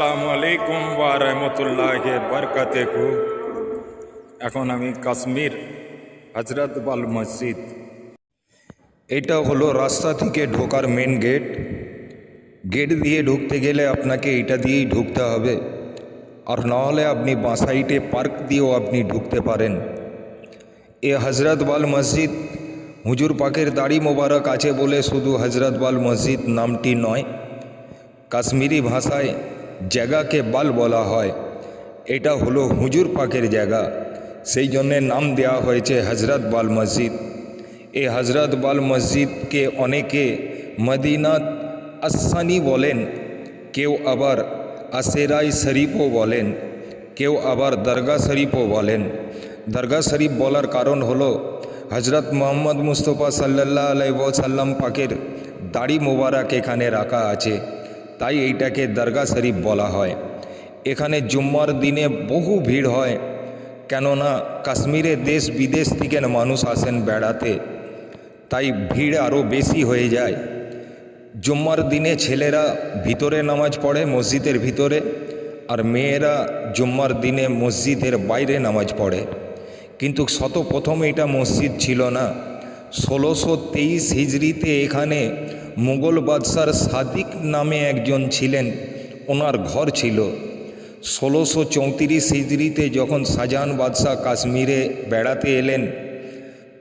আসসালামু আলাইকুম ওয়া রহমতুল্লাহ বরকাতেকু এখন আমি কাশ্মীর হজরত বাল মসজিদ। এটা হলো রাস্তা থেকে ঢোকার মেন গেট গেট দিয়ে ঢুকতে গেলে আপনাকে এটা দিয়েই ঢুকতে হবে। আর নাহলে আপনি বাঁ সাইডে পার্ক দিয়েও আপনি ঢুকতে পারেন। এ হজরত বাল মসজিদ, হুজুর পাকের দাড়ি মোবারক আছে বলে শুধু হজরত বাল মসজিদ নামটি নয়। কাশ্মীরি ভাষায় জায়গাকে বাল বলা হয়। এটা হলো হুজুর পাকের জায়গা। সেই জন্যে নাম দেওয়া হয়েছে হজরত বাল মসজিদ। এই হজরত বাল মসজিদকে অনেকে মদিনাত আসানি বলেন, কেউ আবার আসেরাই শরীফও বলেন, কেউ আবার দরগা শরীফও বলেন। দরগা শরীফ বলার কারণ হলো হজরত মোহাম্মদ মুস্তফা সাল্লাহ আলাইসাল্লাম পাকের দাড়ি মোবারক এখানে রাখা আছে। তাই এইটাকে দরগা শরীফ বলা হয়। এখানে জুম্মার দিনে বহু ভিড় হয়। কেননা কাশ্মীরে দেশ বিদেশ থেকে মানুষ আসেন বেড়াতে। তাই ভিড় আরও বেশি হয়ে যায়। জুম্মার দিনে ছেলেরা ভিতরে নামাজ পড়ে মসজিদের ভিতরে আর মেয়েরা জুম্মার দিনে মসজিদের বাইরে নামাজ পড়ে। কিন্তু শত প্রথম এটা মসজিদ ছিল না। ষোলোশো তেইশ হিজড়িতে এখানে মুঘল বাদশার সাদিক নামে একজন ছিলেন। ওনার ঘর ছিল। ষোলোশো চৌত্রিশ হিজড়িতে যখন শাহজাহান বাদশাহ কাশ্মীরে বেড়াতে এলেন,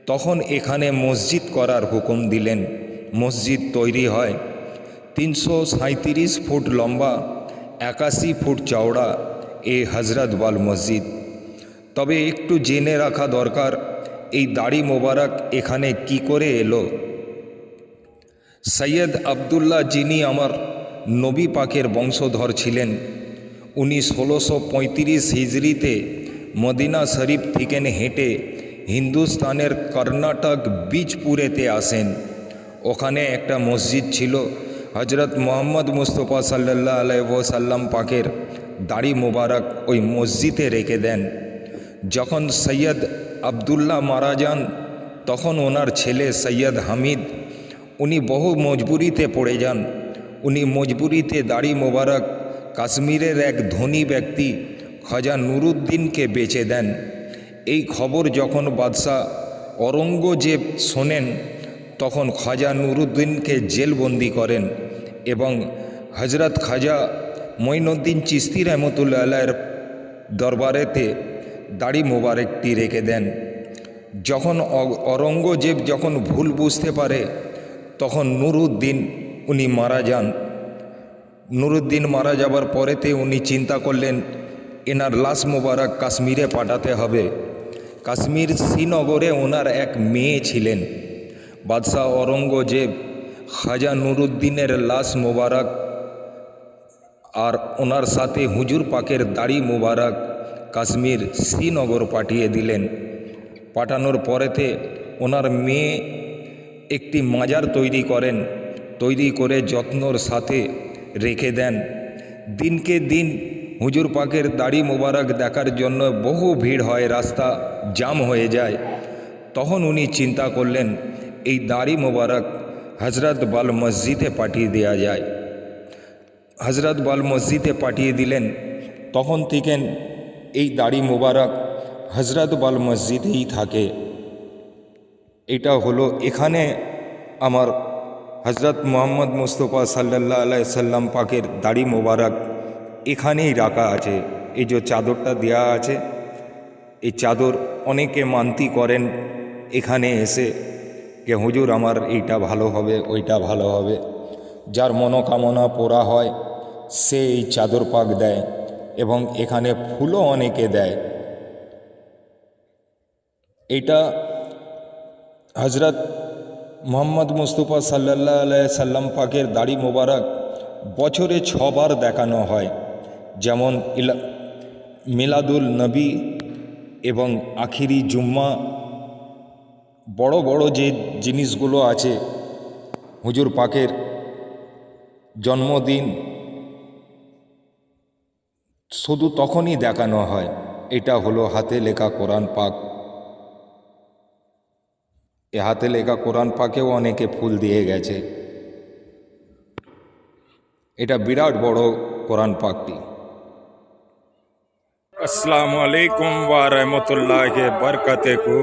তখন এখানে মসজিদ করার হুকুম দিলেন। মসজিদ তৈরি হয়। তিনশো সাঁত্রিশ ফুট লম্বা, একাশি ফুট চওড়া এ হজরত বাল মসজিদ। তবে একটু জেনে রাখা দরকার, এই দাড়ি মোবারক এখানে কি করে এলো? সৈয়দ আবদুল্লাহ যিনি আমার নবী পাকের বংশধর ছিলেন, উনি ষোলোশো পঁয়ত্রিশ হিজড়িতে মদিনা শরীফ থেকে হেঁটে হিন্দুস্তানের কর্ণাটক বীজপুরেতে আসেন। ওখানে একটা মসজিদ ছিল হজরত মোহাম্মদ মুস্তফা সাল্লাহ আলাইসাল্লাম পাকের দাড়ি মোবারক ওই মসজিদে রেখে দেন। যখন সৈয়দ আবদুল্লাহ মারা যান, তখন ওনার ছেলে সৈয়দ হামিদ উনি বহু মজবুরিতে পড়ে যান। উনি মজবুরিতে দাড়ি মোবারক, কাশ্মীরের এক ধনী ব্যক্তি খাজা নুরুদ্দিনকে বেচে দেন। এই খবর যখন বাদশাহ অরঙ্গজেব শোনেন, তখন খাজা নুরুদ্দিনকে জেলবন্দি করেন এবং হজরত খাজা মঈনুদ্দিন চিস্তি রহমতুল্লাহ আল্লাহর দরবারেতে দাড়ি মোবারকটি রেখে দেন। যখন অরঙ্গজেব যখন ভুল বুঝতে পারে তখন নুরুদ্দিন উনি মারা যান। নুরুদ্দিন মারা যাবার পরেতে উনি চিন্তা করলেন, এনার লাশ মোবারক কাশ্মীরে পাঠাতে হবে। কাশ্মীর শ্রীনগরে ওনার এক মেয়ে ছিলেন। বাদশাহ অরঙ্গজেব খাজা নুরুদ্দিনের লাশ মোবারক আর ওনার সাথে হুজুর পাকের দাড়ি মোবারক কাশ্মীর শ্রীনগর পাঠিয়ে দিলেন। পাঠানোর পরেতে ওনার মেয়ে একটি মাজার তৈরি করেন। তৈরি করে যত্নর সাথে রেখে দেন। দিনকে দিন হুজুর পাকের দাড়ি মোবারক দেখার জন্য বহু ভিড় হয়, রাস্তা জাম হয়ে যায়। তখন উনি চিন্তা করলেন, এই দাড়ি মোবারক হজরত বাল মসজিদে পাঠিয়ে দেওয়া যায়। হজরত বাল মসজিদে পাঠিয়ে দিলেন। তখন থেকে এই দাড়ি মোবারক হজরত বাল মসজিদেই থাকে। এটা হলো এখানে আমার হজরত মোহাম্মদ মুস্তফা সাল্লাহ আলাই সাল্লাম পাকের দাড়ি মোবারক এখানেই রাখা আছে। এই যে চাদরটা দেয়া আছে, এই চাদর অনেকে মান্তি করেন এখানে এসে যে, হুজুর, আমার এইটা ভালো হবে, ওইটা ভালো হবে। যার মনোকামনা পোড়া হয়, সে এই চাদর পাক দেয় এবং এখানে ফুলও অনেকে দেয়। এটা হজরত মোহাম্মদ মুস্তফা সাল্লাহ সাল্লাম পাকের দাড়ি মোবারক বছরে ছবার দেখানো হয়, যেমন ইলা, মিলাদুল নবী এবং আখিরি জুম্মা। বড় বড় যে জিনিসগুলো আছে, হুজুর পাকের জন্মদিন, শুধু তখনই দেখানো হয়, এটা হলো হাতে লেখা কোরআন পাক। এ হাতে লেখা কোরআন পাকেও অনেকে ফুল দিয়ে গেছে। এটা বিরাট বড় কোরআন পাকটি। আসসালামু আলাইকুম ওয়া রাহমাতুল্লাহি বারাকাতুহু।